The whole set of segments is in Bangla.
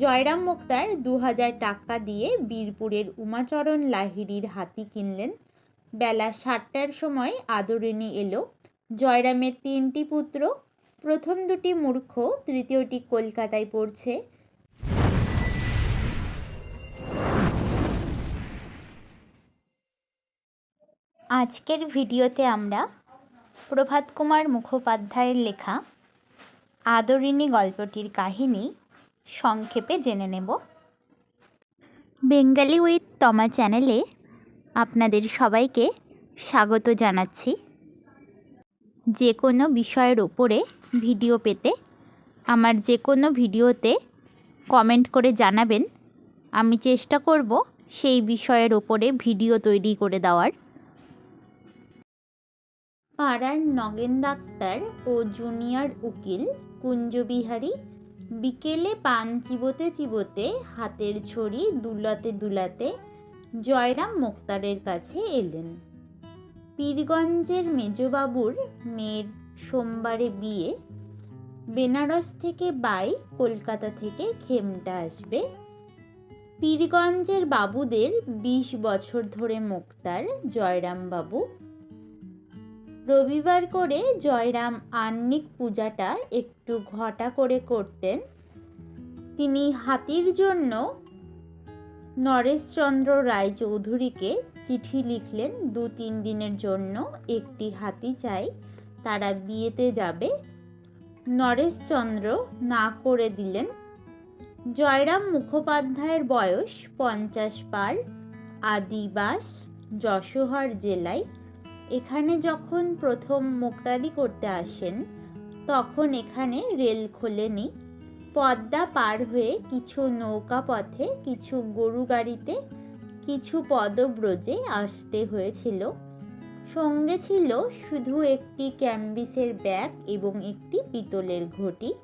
জয়রাম মুক্তার দু হাজার টাকা দিয়ে বীরপুরের উমাচরণ লাহিড়ির হাতি কিনলেন। বেলা সাতটার সময় আদরিণী এলো। জয়রামের তিনটি পুত্র। প্রথম দুটি মূর্খ, তৃতীয়টি কলকাতায় পড়ছে। আজকের ভিডিওতে আমরা প্রভাত কুমার মুখোপাধ্যায়ের লেখা আদরিণী গল্পটির কাহিনী সংক্ষেপে জেনে নেব। বেঙ্গালি উইথ তমা চ্যানেলে আপনাদের সবাইকে স্বাগত জানাচ্ছি। যে কোনো বিষয়ের ওপরে ভিডিও পেতে আমার যে কোনো ভিডিওতে কমেন্ট করে জানাবেন। আমি চেষ্টা করব সেই বিষয়ের ওপরে ভিডিও তৈরি করে দেওয়ার। পাড়ার নগেন ডাক্তার ও জুনিয়র উকিল কুঞ্জবিহারী বিকেলে পান চিবোতে চিবোতে, হাতের ছড়ি দুলাতে দুলাতে জয়রাম মোক্তারের কাছে এলেন। পীরগঞ্জের মেজবাবুর মেয়ের সোমবারে বিয়ে, বেনারস থেকে বাই কলকাতা থেকে খেমটা আসবে। পীরগঞ্জের বাবুদের বিশ বছর ধরে মুক্তার জয়রাম বাবু রবিবার করে জয়রাম আহ্নিক পূজাটা একটু ঘটা করে করতেন। তিনি হাতির জন্য নরেশচন্দ্র রায়চৌধুরীকে চিঠি লিখলেন, দু তিন দিনের জন্য একটি হাতি চাই, তারা বিয়েতে যাবে। নরেশচন্দ্র না করে দিলেন। জয়রাম মুখোপাধ্যায়ের বয়স পঞ্চাশ পার, আদিবাস, যশোহর জেলায় এখানে যখন প্রথম মুক্তারি করতে আসেন, তখন এখানে রেল খোলেনি পদ্মা পার হয়ে কিছু নৌকা পথে, কিছু গরু গাড়িতে, কিছু পদব্রজে আসতে হয়েছিল। সঙ্গে ছিল শুধু একটি ক্যাম্বিসের ব্যাগ এবং একটি পিতলের ঘটি।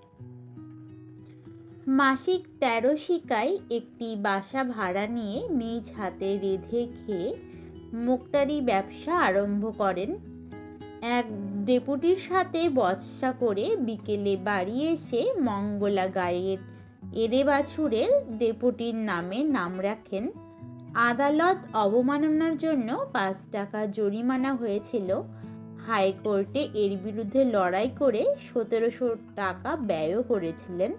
মাসিক তেরো শিকায় একটি বাসা ভাড়া নিয়ে নিজ হাতে রেঁধে খেয়ে মুক্তারি ব্যবসা আরম্ভ করেন। এক ডেপুটির সাথে বৎসা করে বিকেলে বাড়ি এসে মঙ্গলা গায়ের এরে বাছুরের ডেপুটির নামে নাম রাখেন। আদালত অবমাননার জন্য পাঁচ টাকা জরিমানা হয়েছিল। হাইকোর্টে এর বিরুদ্ধে লড়াই করে সতেরোশো টাকা ব্যয়ও করেছিলেন।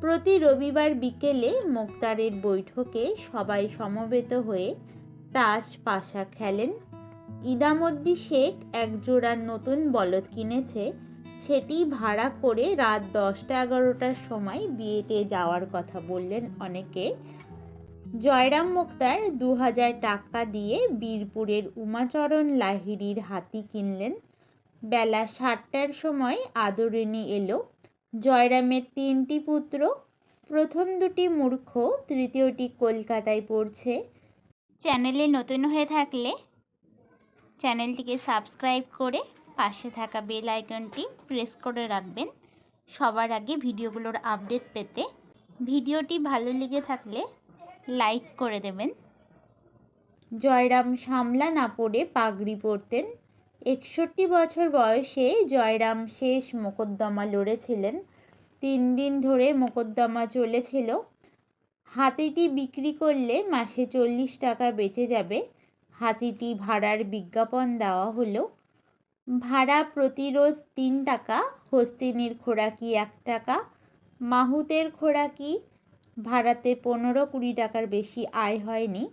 প্রতি রবিবার বিকেলে মোক্তারের বৈঠকে সবাই সমবেত হয়ে তাস পাশা খেলেন। ইদামদ্দি শেখ একজোড়া নতুন বলদ কিনেছে। সেটি ভাড়া করে রাত দশটা এগারোটার সময় বিয়েতে যাওয়ার কথা বললেন অনেকে। জয়রাম মুক্তার দু হাজার টাকা দিয়ে বীরপুরের উমাচরণ লাহিড়ির হাতি কিনলেন। বেলা সাতটার সময় আদরিণী এলো। জয়রামের তিনটি পুত্র। প্রথম দুটি মূর্খ, তৃতীয়টি কলকাতায় পড়ছে। চ্যানেলে নতুন হয়ে থাকলে চ্যানেলটিকে সাবস্ক্রাইব করে পাশে থাকা বেল আইকনটি প্রেস করে রাখবেন। সবার আগে ভিডিওগুলোর আপডেট পেতে ভিডিওটি ভালো লেগে থাকলে লাইক করে দেবেন। জয়রাম সামলা না পড়ে পাগড়ি পরতেন। একষট্টি বছর বয়সে জয়রাম শেষ মোকদ্দমা লড়েছিলেন। তিন দিন ধরে মোকদ্দমা চলেছিল। হাতিটি বিক্রি করলে মাসে চল্লিশ টাকা বেঁচে যাবে। হাতিটি ভাড়ার বিজ্ঞাপন দেওয়া হলো। ভাড়া প্রতি রোজ তিন টাকা, হস্তিনীর খোরাকি এক টাকা, মাহুতের খোরাকি ভাড়াতে পনেরো কুড়ি টাকার বেশি আয় হয়নি।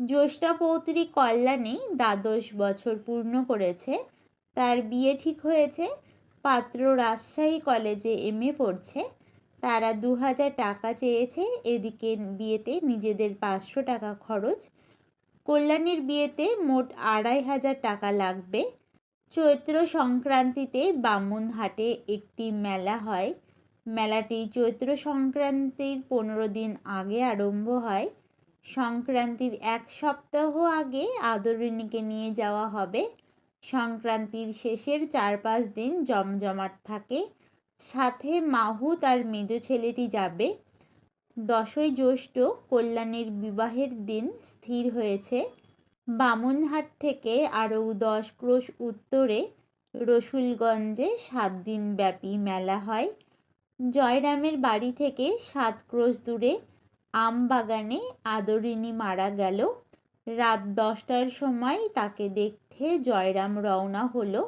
জ্যৈষ্ঠা পৌত্রী কল্যাণী দ্বাদশ বছর পূর্ণ করেছে। তার বিয়ে ঠিক হয়েছে। পাত্র রাজশাহী কলেজে এম এ পড়ছে। তারা দু হাজার টাকা চেয়েছে এদিকে বিয়েতে নিজেদের পাঁচশো টাকা খরচ। কল্যাণীর বিয়েতে মোট আড়াই হাজার টাকা লাগবে। চৈত্র সংক্রান্তিতে বামুনহাটে একটি মেলা হয়। মেলাটি চৈত্র সংক্রান্তির পনেরো দিন আগে আরম্ভ হয়। সংক্রান্তির এক সপ্তাহ আগে আদরিণীকে নিয়ে যাওয়া হবে। সংক্রান্তির শেষের চার পাঁচ দিন জমজমাট থাকে। সাথে মাহু তার মেজ ছেলেটি যাবে। দশই জ্যৈষ্ঠ কল্যাণীর বিবাহের দিন স্থির হয়েছে। বামুনহাট থেকে আরও দশ ক্রোশ উত্তরে রসুলগঞ্জে সাত দিন ব্যাপী মেলা হয়। জয়রামের বাড়ি থেকে সাত ক্রোশ দূরে আম বাগানে আদরিনী মারা গেল। রাত দশটার সময় তাকে দেখতে জয়রাম রওনা হলো।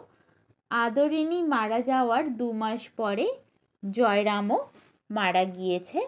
আদরিনী মারা যাওয়ার দু মাস পরে জয়রামও মারা গিয়েছে।